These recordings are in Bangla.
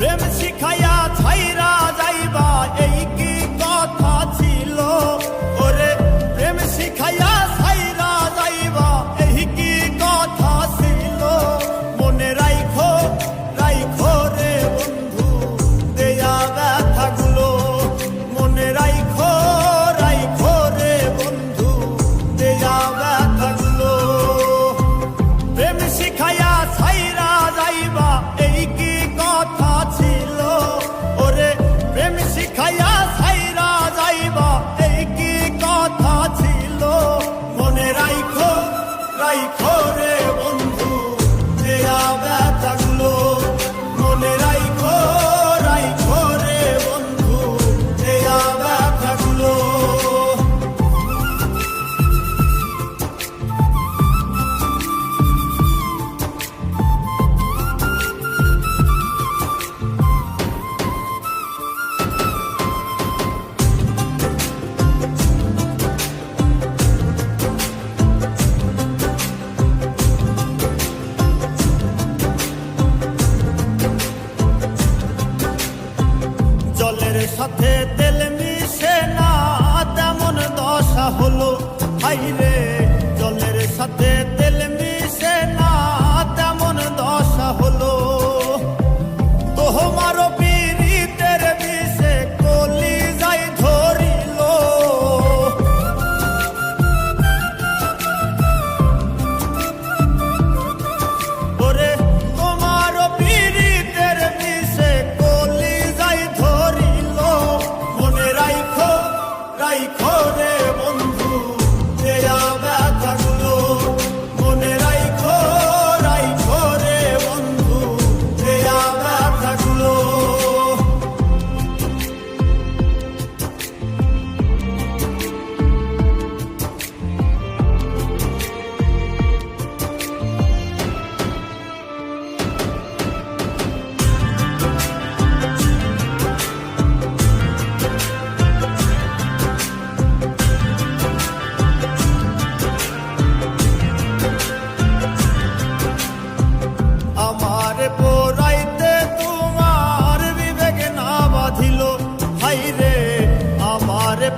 Let me see. সাথে তেল মিশে না তেমন দশা হলো। হাইরে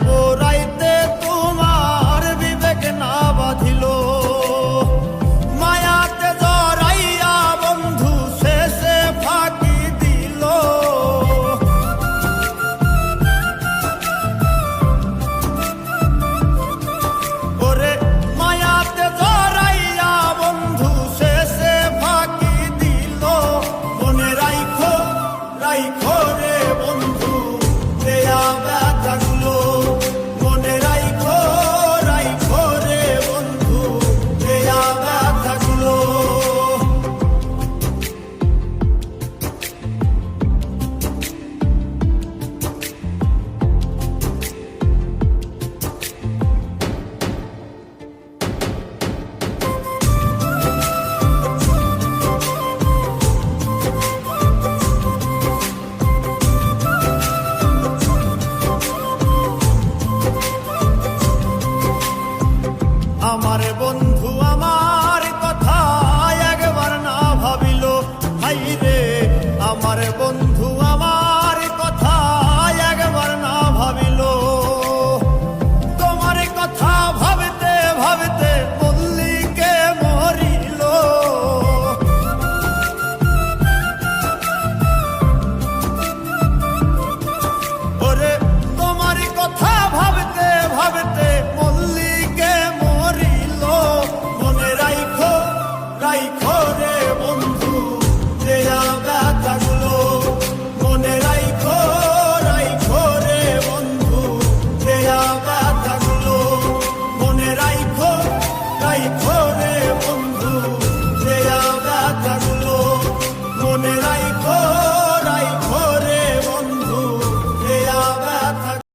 পোড়াইতে তোমার বিবেক না বাঁধিল। মায়াতে জড়াইয়া বন্ধু শেষে ফাঁকি দিল। ওরে মায়াতে জড়াইয়া বন্ধু শেষে ফাঁকি দিল। মনে রাইখো রাইখো।